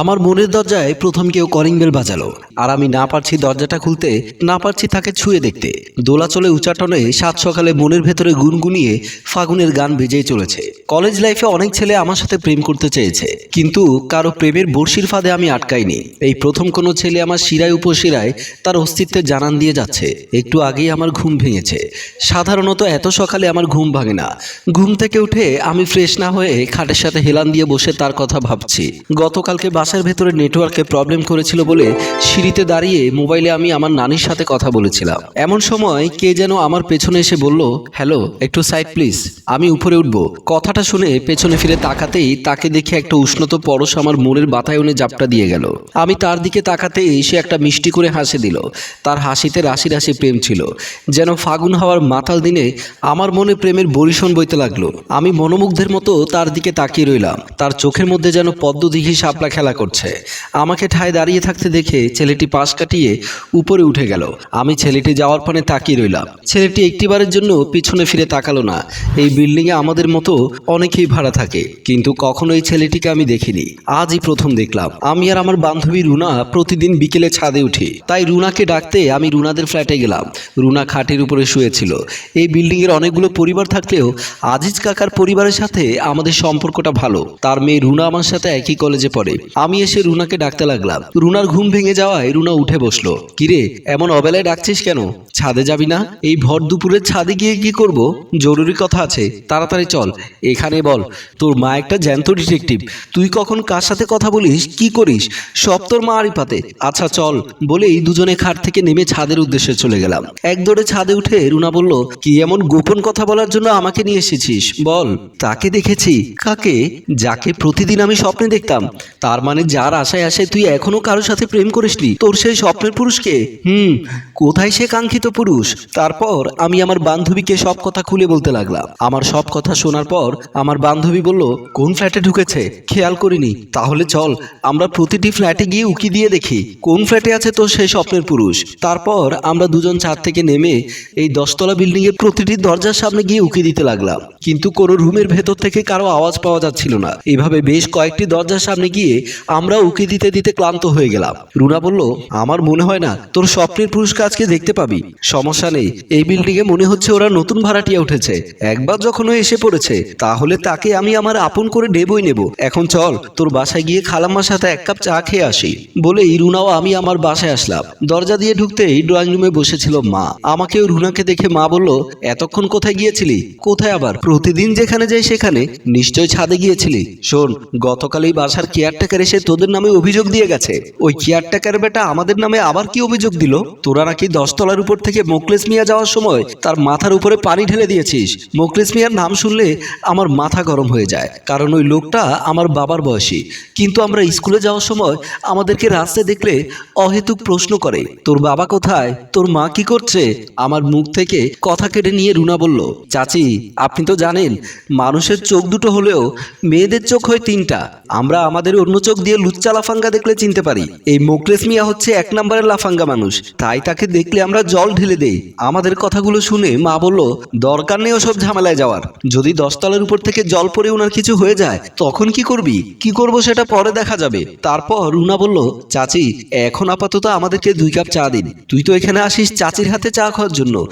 আমার মনের দরজায় প্রথম কেউ কলিং বেল বাজালো, আর আমি না পারছি দরজাটা খুলতে, না পারছি তাকে ছুঁয়ে দেখতে। দোলাচলে উচাটনে সাত সকালে মনের ভেতরে গুনগুনিয়ে ফাগুনের গান বেজেই চলেছে। কলেজ লাইফে অনেক ছেলে আমার সাথে প্রেম করতে চেয়েছে, কিন্তু কারও প্রেমের বর্ষির ফাঁদে আমি আটকাইনি। এই প্রথম কোনো ছেলে আমার শিরায় উপশিরায় তার অস্তিত্বের জানান দিয়ে যাচ্ছে। একটু আগেই আমার ঘুম ভেঙেছে। সাধারণত এত সকালে আমার ঘুম ভাঙে না। ঘুম থেকে উঠে আমি ফ্রেশ না হয়ে খাটের সাথে হেলান দিয়ে বসে তার কথা ভাবছি। গতকালকে বাসার ভেতরে নেটওয়ার্কে প্রবলেম করেছিল বলে সিঁড়িতে দাঁড়িয়ে মোবাইলে আমি আমার নানির সাথে কথা বলেছিলাম। এমন সময় কে যেন আমার পেছনে এসে বলল, হ্যালো, একটু সাইড প্লিজ, আমি উপরে উঠব। কথাটা শুনে পেছনে ফিরে তাকাতেই তাকে দেখে একটা উষ্ণত পরশ আমার মনের বাতায়নে জাপটা দিয়ে গেল। আমি তার দিকে তাকাতেই সে একটা মিষ্টি করে হাসি দিল। তার হাসিতে রাশি রাশি প্রেম ছিল। যেন ফাগুন হওয়ার মাতাল দিনে আমার মনে প্রেমের বরিশন বইতে লাগল। আমি মনোমুগ্ধের মতো তার দিকে তাকিয়ে রইলাম। তার চোখের মধ্যে যেন পদ্ম দিঘি সাপলা খেলা করছে। আমাকে ঠায় দাঁড়িয়ে থাকতে দেখে ছেলেটি পাশ কাটিয়ে উপরে উঠে গেল। আমি ছেলেটি যাওয়ার পানে তাকিয়ে রইলাম। ছেলেটি একটিবারের জন্য পিছনে ফিরে তাকালো না। এই বিল্ডিংয়ে আমাদের মতো অনেকেই ভাড়া থাকে, কিন্তু কখনো এই ছেলেটিকে আমি দেখিনি। আজই প্রথম দেখলাম। আমি আর আমার বান্ধবী রুনা প্রতিদিন বিকেলে ছাদে উঠি। তাই রুনাকে ডাকতে আমি রুনাদের ফ্ল্যাটে গেলাম। রুনা খাটের উপরে শুয়েছিল। এই বিল্ডিংয়ের অনেকগুলো পরিবার থাকলেও আজিজ কাকার পরিবারের সাথে আমাদের সম্পর্কটা ভালো। তার মেয়ে রুনা আমার সাথে একই কলেজে পড়ে। আমি এসে রুনাকে ডাকতে লাগলাম। রুনার ঘুম ভেঙে যাওয়ায় রুনা উঠে বসল। কিরে, এমন অবেলায় ডাকছিস কেন? ছাদে যাবি না? এই ভর দুপুরে ছাদে গিয়ে কি করব? জরুরি কথা আছে। তাড়াতাড়ি চল। এখানে বল, তোর মা একটা জ্যান্ত ডিটেকটিভ। তুই কখন কার সাথে কথা বলিস? কি করিস? সব তোর মা মারই পাতে আচ্ছা চল। বলেই দুজনে খাট থেকে নেমে ছাদের উদ্দেশ্যে চলে গেলাম। এক দৌড়ে ছাদে উঠে রুনা বলল, কি এমন গোপন কথা বলার জন্য আমাকে নিয়ে এসেছিস? বল। তাকে দেখেছি। কাকে? যাকে প্রতিদিন আমি স্বপ্নে দেখতাম। তার মানে যার আশায় আশায় তুই এখনও কারোর সাথে প্রেম করিসনি, তোর সেই স্বপ্নের পুরুষকে? হুম, কোথায় সে কাঙ্ক্ষিত পুরুষ? তারপর আমি আমার বান্ধবীকে সব কথা খুলে বলতে লাগলাম। আমার সব কথা শোনার পর আমার বান্ধবী বলল, কোন ফ্ল্যাটে ঢুকেছে? খেয়াল করিনি। তাহলে চল, আমরা প্রতিটি ফ্ল্যাটে গিয়ে উকি দিয়ে দেখি, কোন ফ্ল্যাটে আছে তোর সেই স্বপ্নের পুরুষ? তারপর আমরা দুজন ছাদ থেকে নেমে এই দশতলা বিল্ডিং এর প্রতিটি দরজার সামনে গিয়ে উকি দিতে লাগলাম। কিন্তু কোনো রুমের ভেতর থেকে কারও আওয়াজ পাওয়া যাচ্ছিল না। এভাবে বেশ কয়েকটি দরজার সামনে গিয়ে আমরা উকি দিতে দিতে ক্লান্ত হয়ে গেলাম। রুনা বলল, আমার মনে হয় না, তোর স্বপ্নের পুরুষকে আজকে দেখতে পাবি। সমস্যা নেই, এই বিল্ডিং এ মনে হচ্ছে ওরা নতুন ভাড়াটিয়া উঠেছে। একবার যখন ও এসে পড়েছে, তাহলে তাকে আমি আমার আপন করে নেবই নেব। এখন চল, তোর বাসায় গিয়ে খালাম্মার সাথে এক কাপ চা খেয়ে আসি। বলেই রুনাও আমি আমার বাসায় আসলাম। দরজা দিয়ে ঢুকতেই ড্রয়িং রুমে বসেছিল মা। আমাকেও রুনাকে দেখে মা বলল, এতক্ষণ কোথায় গিয়েছিলি? কোথায় আবার? প্রতিদিন যেখানে যাই সেখানে। নিশ্চয় ছাদে গিয়েছিলি। শোন, গতকাল এই বাসার কেয়ারটেকার এসে তোদের নামে অভিযোগ দিয়ে গেছে। ওই কেয়ারটেকার বেটা আমাদের নামে আবার কি অভিযোগ দিল? তোরা নাকি দশতলার উপর থেকে মোকলেস মিয়া যাওয়ার সময় তার মাথার উপরে পানি ঢেলে দিয়েছিস। মোকলেস মিয়ার নাম শুনলে আমার মাথা গরম হয়ে যায়, কারণ ওই লোকটা আমার বাবার বয়সী। কিন্তু আমরা স্কুলে যাওয়ার সময় আমাদেরকে রাস্তায় দেখলে অহেতুক প্রশ্ন করে, তোর বাবা কোথায়? তোর মা কি করছে? আমার মুখ থেকে কথা কেটে নিয়ে রুনা বলল, চাচি, আপনি তো জানেন, মানুষের চোখ দুটো হলেও মেয়েদের চোখ হয় তিনটা। আমরা আমাদের অন্য চোখ দিয়ে লুচ্চা লাফাঙ্গা দেখলে চিনতে পারি। এই মোকলেস মিয়া হচ্ছে এক নম্বরের লাফাঙ্গা মানুষ। তাই তাকে দেখলে আমরা জল ঢেলে দেই। আমাদের কথাগুলো শুনে মা বলল, দরকার নেই ওসব ঝামেলায় যাওয়ার। যদি দশতলার উপর থেকে জল পড়ে ওনার কিছু হয়ে যায়, তখন কি করবি? কি করব সেটা পরে দেখা যাবে। তারপর রুনা বলল, চাচি, এখন আপাতত আমাদেরকে দুই কাপ চা দিন। তুই তো এখানে আসিস চাচির হাতে চা খাওয়ার জন্য।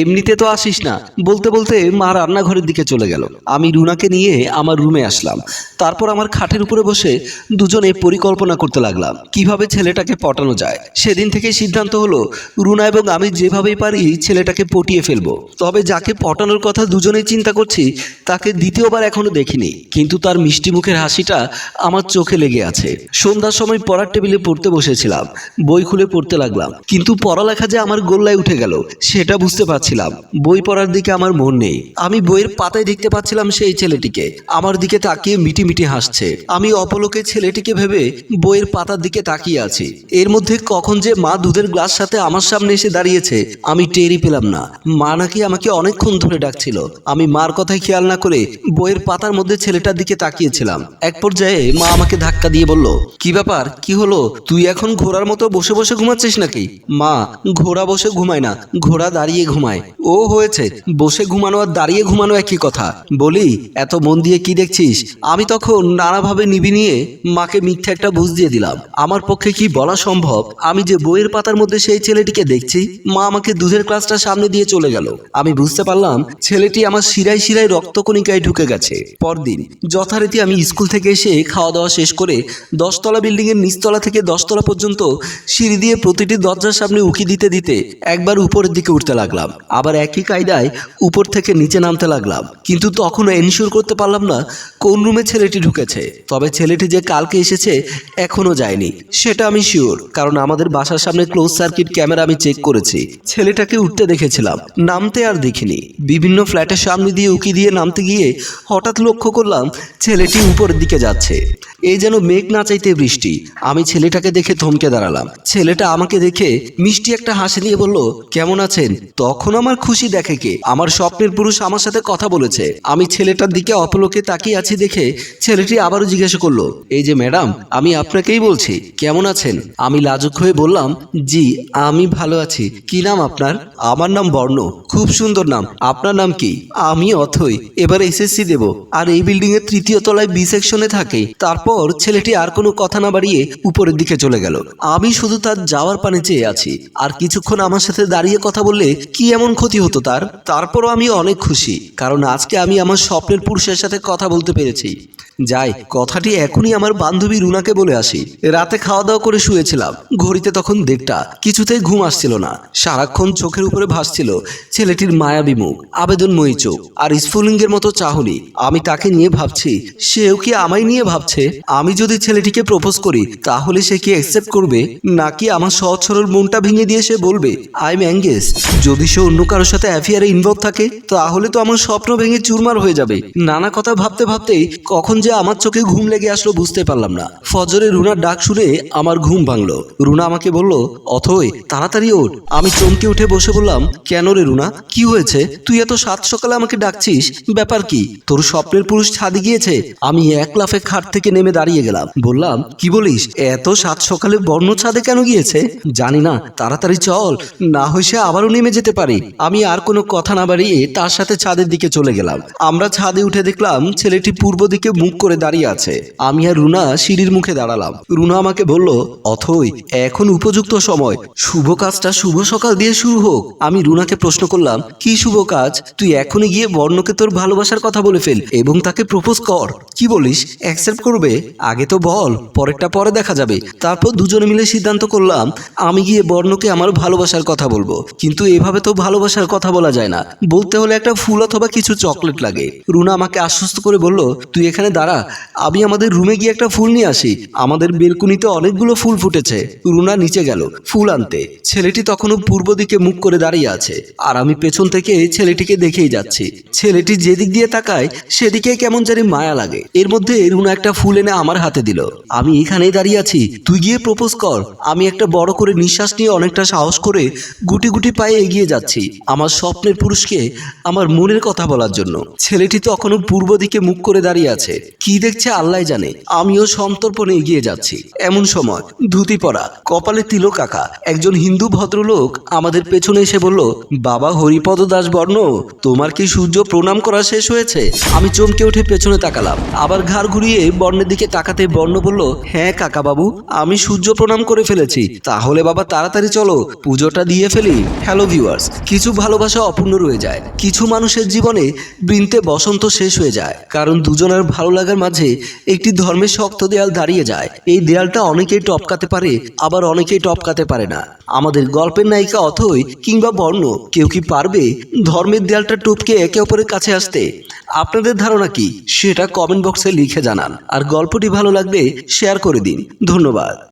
এমনিতে তো আসিস না। বলতে বলতে মা রান্নাঘরের দিকে চলে গেল। আমি রুনাকে নিয়ে আমার রুমে আসলাম। তারপর আমার খাটের উপরে বসে দুজনে পরিকল্পনা করতে লাগলাম, কীভাবে ছেলেটাকে পটানো যায়। সেদিন থেকে সিদ্ধান্ত হলো, রুনা এবং আমি যেভাবেই পারি ছেলেটাকে পটিয়ে ফেলব। তবে যাকে পটানোর কথা দুজনেই চিন্তা করছি, তাকে দ্বিতীয়বার এখনও দেখিনি। কিন্তু তার মিষ্টি মুখের হাসিটা আমার চোখে লেগে আছে। সন্ধ্যার সময় পড়ার টেবিলে পড়তে বসেছিলাম, বই খুলে পড়তে লাগলাম। কিন্তু পড়ালেখা যে আমার গোল্লায় উঠে গেল, সেটা বুঝতে পারছিলাম বই পড়ার দিকে আমার মন নেই। আমি বইয়ের পাতায় দেখতে পাচ্ছিলাম সেই ছেলেটিকে। আমার দিকে তাকিয়ে মিটি মিটি হাসছে। আমি অপলোকে ছেলেটিকে ভেবে বইয়ের পাতার দিকে তাকিয়ে আছি। এর মধ্যে কখন যে মা দুধের গ্লাস সাথে আমার সামনে এসে দাঁড়িয়েছে, আমি টেরই পেলাম না। মা নাকি আমাকে অনেকক্ষণ ধরে ডাকছিল। আমি মার কথায় খেয়াল না করে বইয়ের পাতার মধ্যে ছেলেটার দিকে তাকিয়েছিলাম। এক পর্যায়ে মা আমাকে ধাক্কা দিয়ে বলল, কি ব্যাপার? কি হলো? তুই এখন ঘোড়ার মতো বসে বসে ঘুমাচ্ছিস নাকি? মা, ঘোড়া বসে ঘুমায় না। ঘোড়া দাঁড়িয়ে ঘুমায়। ঘুমায়। ও হয়েছে, বসে ঘুমানো আর দাঁড়িয়ে ঘুমানো একই কথা। বলি, এত মন দিয়ে কি দেখছিস? আমি তখন নানাভাবে নিবি নিয়ে মাকে মিথ্যা একটা বুঝ দিয়ে দিলাম। আমার পক্ষে কি বলা সম্ভব? আমি যে বইয়ের পাতার মধ্যে সেই ছেলেটিকে দেখছি, মা আমাকে দুধের ক্লাসটা সামনে দিয়ে চলে গেল। আমি বুঝতে পারলাম, ছেলেটি আমার শিরায় শিরায় রক্তকণিকায় ঢুকে গেছে। পরদিন, যথারীতি আমি স্কুল থেকে এসে খাওয়া দাওয়া শেষ করে দশতলা বিল্ডিংয়ের নিচতলা থেকে দশতলা পর্যন্ত সিঁড়ি দিয়ে প্রতিটি দরজার সামনে উকি দিতে দিতে একবার উপরের দিকে উঠতে লাগলাম। আবার একই কায়দায় উপর থেকে নিচে নামতে লাগলাম। কিন্তু তখনও এনশিওর করতে পারলাম না কোন রুমে ছেলেটি ঢুকেছে। তবে ছেলেটি যে কালকে এসেছে, এখনও যায়নি। সেটা আমি শিওর কারণ আমাদের বাসার সামনে ক্লোজ সার্কিট ক্যামেরা আমি চেক করেছি। ছেলেটাকে উঠতে দেখেছিলাম, নামতে আর দেখিনি। বিভিন্ন ফ্ল্যাটের সামনে দিয়ে উকি দিয়ে নামতে গিয়ে হঠাৎ লক্ষ্য করলাম ছেলেটি উপরের দিকে যাচ্ছে। এই যেন মেঘ না চাইতে বৃষ্টি। আমি ছেলেটাকে দেখে থমকে দাঁড়ালাম। ছেলেটা আমাকে দেখে মিষ্টি একটা হাসি দিয়ে বলল, কেমন আছেন? তখন আমার খুশি দেখে কে? আমার স্বপ্নের পুরুষ আমার সাথে কথা বলেছে। আমি ছেলেটার দিকে অপলোকে তাকিয়ে আছি দেখে ছেলেটি আবারও জিজ্ঞাসা করল, এই যে ম্যাডাম, আমি আপনাকেই বলছি, কেমন আছেন? আমি লাজুক হয়ে বললাম, জি, আমি ভালো আছি। কি নাম আপনার? আমার নাম বর্ণ। খুব সুন্দর নাম। আপনার নাম কি? আমি অথই। এবার এসএসসি দেব। আর এই বিল্ডিং এর তৃতীয় তলায় বি সেকশনে থাকে। তারপর ছেলেটি আর কোনো কথা না বাড়িয়ে উপরের দিকে চলে গেল। আমি শুধু তার যাওয়ার পানে চেয়ে আছি। আর কিছুক্ষণ আমার সাথে দাঁড়িয়ে কথা বললে কি এমন ক্ষতি হতো তার? তারপরও আমি অনেক খুশি, কারণ আজকে আমি আমার স্বপ্নের পুরুষের সাথে কথা বলতে পেরেছি। যাই, কথাটি এখনই আমার বান্ধবী রুনাকে বলে আসি। রাতে খাওয়া দাওয়া করে শুয়েছিলাম। ঘড়িতে তখন দেড়টা। কিছুতেই ঘুম আসছিল না। সারাক্ষণ চোখের উপরে ভাসছিল ছেলেটির মায়াবী মুখ, আবেদনময়ী চোখ আর স্ফুলিঙ্গের মতো চাহনি। আমি তাকে নিয়ে ভাবছি, সেও কি আমায় নিয়ে ভাবছে? আমি যদি ছেলেটিকে প্রপোজ করি, তাহলে সে কি অ্যাকসেপ্ট করবে? নাকি আমার সহজ সরল মনটা ভেঙে দিয়ে সে বলবে আই এম অ্যাঙ্গেজ যদি সে অন্য কারোর সাথে অ্যাফেয়ারে ইনভলভ থাকে, তাহলে তো আমার স্বপ্ন ভেঙে চুরমার হয়ে যাবে। নানা কথা ভাবতে ভাবতেই কখন যে আমার চোখে ঘুম লেগে আসলো বুঝতে পারলাম না। ফজরে রুনার ডাক শুনে আমার ঘুম ভাঙলো। রুনা আমাকে বলল, অথই, তাড়াতাড়ি ওঠ। আমি চমকে উঠে বসে বললাম, কেন রে রুনা, কি হয়েছে? তুই এত সাত সকালে আমাকে ডাকছিস, ব্যাপার কি? তোর স্বপ্নের পুরুষ ছাদে গিয়েছে, আমি এক লাফে খাট থেকে নেমে দাঁড়িয়ে গেলাম। বললাম, কি বলিস, এত সাত সকালে বর্ণ ছাদে কেন গিয়েছে? জানি না, তাড়াতাড়ি চল, না হয় সে আবারও নেমে যেতে পারে। আমি আর কোনো কথা না বাড়িয়ে তার সাথে ছাদের দিকে চলে গেলাম। আমরা ছাদে উঠে দেখলাম ছেলেটি পূর্ব দিকে মুখ করে দাঁড়িয়ে আছে। আমি আর রুনা সিঁড়ির মুখে দাঁড়ালাম। রুনা আমাকে বলল, অথই, এখন উপযুক্ত সময়। শুভ কাজটা শুভ সকাল দিয়ে শুরু হোক। আমি রুনাকে প্রশ্ন করলাম, কি শুভ কাজ? তুই এখনই গিয়ে বর্ণকে তোর ভালোবাসার কথা বলে ফেল এবং তাকে প্রপোজ কর। কি বলিস? অ্যাকসেপ্ট করবে? আগে তো বল, পরেরটা পরে দেখা যাবে। তারপর দুজনে মিলে সিদ্ধান্ত করলাম, আমি গিয়ে বর্ণকে আমার ভালোবাসার কথা বলব। কিন্তু এভাবে তো ভালোবাসার কথা বলা যায় না। বলতে হলে একটা ফুল অথবা কিছু চকলেট লাগে। রুনা আমাকে আশ্বস্ত করে বলল, তুই এখানে দাঁড়া, আমি আমাদের রুমে গিয়ে একটা ফুল নিয়ে আসি। আমাদের বেলকুনিতে অনেকগুলো ফুল ফুটেছে। রুনা নিচে গেল, ফুল আনতে। ছেলেটি তখনও পূর্ব দিকে মুখ করে দাঁড়িয়ে আছে। আর আমি পেছন থেকে ছেলেটিকে দেখেই যাচ্ছি। ছেলেটি যেদিক দিয়ে তাকায়, সেদিকে কেমন জানি মায়া লাগে। এর মধ্যে রুনা একটা ফুল এনে আমার হাতে দিল। আমি এখানেই দাঁড়িয়ে আছি। তুই গিয়ে প্রপোজ কর। আমি একটা বড় করে নিঃশ্বাস নিয়ে অনেকটা সাহস করে গুটি গুটি পায়ে এগিয়ে যাচ্ছি আমার স্বপ্নের পুরুষকে আমার মনের কথা বলার জন্য। ছেলেটি তখনও পূর্ব দিকে মুখ করে দাঁড়িয়ে আছে। কি দেখছে আল্লাহ জানে। আমিও সন্তর্পণে এগিয়ে যাচ্ছি। এমন সময় ধুতি পরা, কপালে তিলক কাকা একজন হিন্দু ভদ্রলোক আমাদের পেছনে এসে বলল, বাবা হরিপদ দাস বর্ণ তোমার কি সূর্য প্রণাম করা শেষ হয়েছে? আমি চমকে উঠে পেছনে তাকালাম। আবার ঘাড় ঘুরিয়ে বর্ণের দিকে তাকাতে বর্ণ বলল হ্যাঁ কাকা বাবু আমি সূর্য প্রণাম করে ফেলেছি। তাহলে বাবা তাড়াতাড়ি চলো, পুজোটা দিয়ে ফেলি। হ্যালো ভিউয়ার্স কিছু ভালোবাসা অপূর্ণ রয়ে যায়। কিছু মানুষের জীবনে বৃন্তে বসন্ত শেষ হয়ে যায়। কারণ দুজনের ভালো লাগার মাঝে একটি ধর্মের শক্ত দেয়াল দাঁড়িয়ে যায়। এই দেয়ালটা অনেকেই টপকাতে পারে, আবার অনেকেই টপকাতে পারে না। আমাদের গল্পের নায়িকা অথই কিংবা বর্ণ, কেউ কি পারবে ধর্মের দেয়ালটা টপকে একে অপরের কাছে আসতে? আপনাদের ধারণা কি? সেটা কমেন্ট বক্সে লিখে জানান। আর গল্পটি ভালো লাগলে শেয়ার করে দিন। ধন্যবাদ।